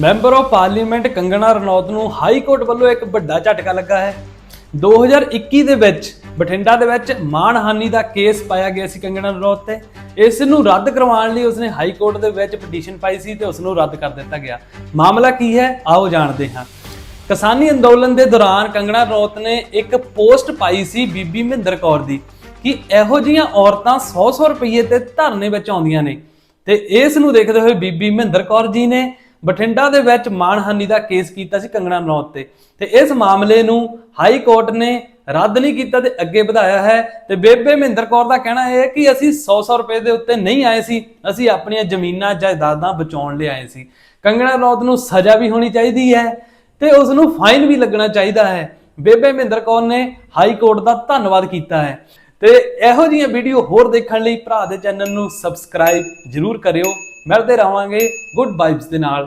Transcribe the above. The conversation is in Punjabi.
Member of parliament Kangana Ranaut ਨੂੰ ਹਾਈ ਕੋਰਟ ਵੱਲੋਂ ਇੱਕ ਵੱਡਾ ਝਟਕਾ ਲੱਗਾ ਹੈ। 2021 ਦੇ ਵਿੱਚ, ਬਠਿੰਡਾ ਦੇ ਵਿੱਚ ਮਾਣਹਾਨੀ ਦਾ ਕੇਸ ਪਾਇਆ ਗਿਆ ਸੀ ਕੰਗਣਾ ਰਣੌਤ ਤੇ। ਇਸ ਨੂੰ ਰੱਦ ਕਰਵਾਉਣ ਲਈ ਉਸਨੇ ਹਾਈ ਕੋਰਟ ਦੇ ਵਿੱਚ ਪਟੀਸ਼ਨ ਪਾਈ ਸੀ ਤੇ ਉਸ ਨੂੰ ਰੱਦ ਕਰ ਦਿੱਤਾ ਗਿਆ। ਮਾਮਲਾ ਕੀ ਹੈ? ਆਓ ਜਾਣਦੇ ਹਾਂ। ਕਿਸਾਨੀ ਅੰਦੋਲਨ ਦੇ ਦੌਰਾਨ ਕੰਗਣਾ ਰਣੌਤ ਨੇ ਇੱਕ ਪੋਸਟ ਪਾਈ ਸੀ ਬੀਬੀ ਮਹਿੰਦਰ ਕੌਰ ਦੀ ਕਿ ਇਹੋ ਜੀਆਂ ਔਰਤਾਂ 100-100 ਰੁਪਏ ਤੇ ਧਰਨੇ ਵਿੱਚ ਆਉਂਦੀਆਂ ਨੇ। ਤੇ ਇਸ ਨੂੰ ਦੇਖਦੇ ਹੋਏ ਬੀਬੀ ਮਹਿੰਦਰ ਕੌਰ ਜੀ ਨੇ ਬਠਿੰਡਾ ਦੇ ਵਿੱਚ ਮਾਣਹਾਨੀ ਦਾ ਕੇਸ ਕੀਤਾ ਸੀ ਕੰਗਣਾ ਰਣੌਤ ਤੇ। ਤੇ ਇਸ ਮਾਮਲੇ ਨੂੰ ਹਾਈ ਕੋਰਟ ਨੇ ਰੱਦ ਨਹੀਂ ਕੀਤਾ ਤੇ ਅੱਗੇ ਵਧਾਇਆ ਹੈ। ਤੇ ਬੇਬੇ ਮਹਿੰਦਰ ਕੌਰ ਦਾ ਕਹਿਣਾ ਇਹ ਹੈ ਕਿ ਅਸੀਂ 100-100 ਰੁਪਏ ਦੇ ਉੱਤੇ ਨਹੀਂ ਆਏ ਸੀ, ਅਸੀਂ ਆਪਣੀਆਂ ਜ਼ਮੀਨਾਂ, ਜਾਇਦਾਦਾਂ ਬਚਾਉਣ ਲਈ ਆਏ ਸੀ। ਕੰਗਣਾ ਰਣੌਤ ਨੂੰ ਸਜ਼ਾ ਵੀ ਹੋਣੀ ਚਾਹੀਦੀ ਹੈ ਤੇ ਉਸ ਨੂੰ ਫਾਈਨ ਵੀ ਲੱਗਣਾ ਚਾਹੀਦਾ ਹੈ। ਬੇਬੇ ਮਹਿੰਦਰ ਕੌਰ ਨੇ ਹਾਈ ਕੋਰਟ ਦਾ ਧੰਨਵਾਦ ਕੀਤਾ ਹੈ। ਤੇ ਇਹੋ ਜਿਹੀਆਂ ਵੀਡੀਓ ਹੋਰ ਦੇਖਣ ਲਈ ਭਰਾ ਦੇ ਚੈਨਲ ਨੂੰ ਸਬਸਕ੍ਰਾਈਬ ਜਰੂਰ ਕਰਿਓ। ਮਿਲਦੇ ਰਹਾਂਗੇ ਗੁੱਡ ਵਾਈਬਸ ਦੇ ਨਾਲ।